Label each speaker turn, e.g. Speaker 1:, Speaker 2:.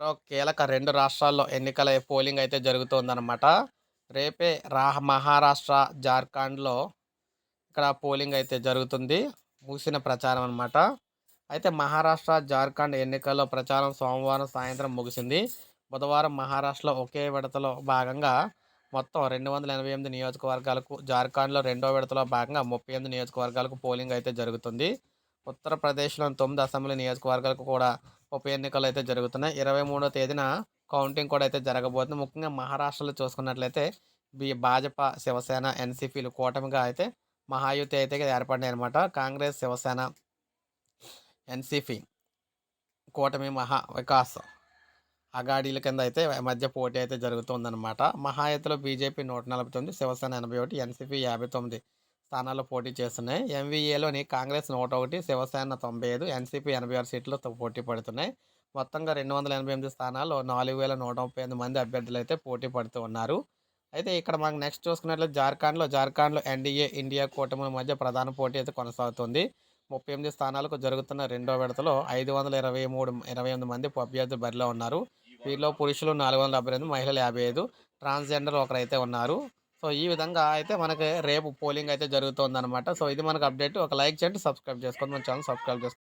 Speaker 1: కీలక రెండు రాష్ట్రాల్లో ఎన్నికల పోలింగ్ అయితే జరుగుతోందనమాట. రేపే రాహ్ మహారాష్ట్ర, జార్ఖండ్‌లో ఇక్కడ పోలింగ్ అయితే జరుగుతుంది. ముగిసిన ప్రచారం అనమాట. అయితే మహారాష్ట్ర, జార్ఖండ్ ఎన్నికల్లో ప్రచారం సోమవారం సాయంత్రం ముగిసింది. బుధవారం మహారాష్ట్రలో ఒకే విడతలో భాగంగా మొత్తం 288 నియోజకవర్గాలకు, జార్ఖండ్‌లో రెండో విడతలో భాగంగా 38 నియోజకవర్గాలకు పోలింగ్ అయితే జరుగుతుంది. ఉత్తరప్రదేశ్‌లోని తొమ్మిది అసెంబ్లీ నియోజకవర్గాలకు కూడా ఉప ఎన్నికలు అయితే జరుగుతున్నాయి. 23వ తేదీన కౌంటింగ్ కూడా అయితే జరగబోతుంది. ముఖ్యంగా మహారాష్ట్రలో చూసుకున్నట్లయితే బి భాజపా, శివసేన, ఎన్‌సీపీలు కూటమిగా అయితే మహాయుతి అయితే ఏర్పడినాయి అనమాట కాంగ్రెస్, శివసేన, ఎన్‌సీపీ కూటమి మహా వికాస్ అగాడీల కింద అయితే మధ్య పోటీ అయితే జరుగుతుందన్నమాట. మహాయుతిలో బీజేపీ 149, శివసేన 81, ఎన్‌సీపీ 59 స్థానాల్లో పోటీ చేస్తున్నాయి. ఎంవీఏలోని కాంగ్రెస్ 101, శివసేన 95, ఎన్‌సీపీ 86 సీట్లతో పోటీ పడుతున్నాయి. మొత్తంగా 288 స్థానాల్లో 4138 మంది అభ్యర్థులైతే పోటీ పడుతూ ఉన్నారు. అయితే ఇక్కడ మనం నెక్స్ట్ చూసుకున్నట్లయితే జార్ఖండ్‌లో జార్ఖండ్‌లో ఎన్‌డీఏ, ఇండియా కూటమి మధ్య ప్రధాన పోటీ అయితే కొనసాగుతుంది. 38 స్థానాలకు జరుగుతున్న రెండో విడతలో 523 28 మంది అభ్యర్థులు బరిలో ఉన్నారు. వీరిలో పురుషులు 472, మహిళలు 55, ట్రాన్స్‌జెండర్ ఒకరైతే ఉన్నారు. సో, ఈ విధంగా అయితే మనకి రేపు పోలింగ్ అయితే జరుగుతోందనమాట. సో, ఇది మనకు అప్డేట్. ఒక లైక్ చేయండి, సబ్స్క్రైబ్ చేసుకోండి. మన ఛానల్ సబ్స్క్రైబ్ చేసుకోండి.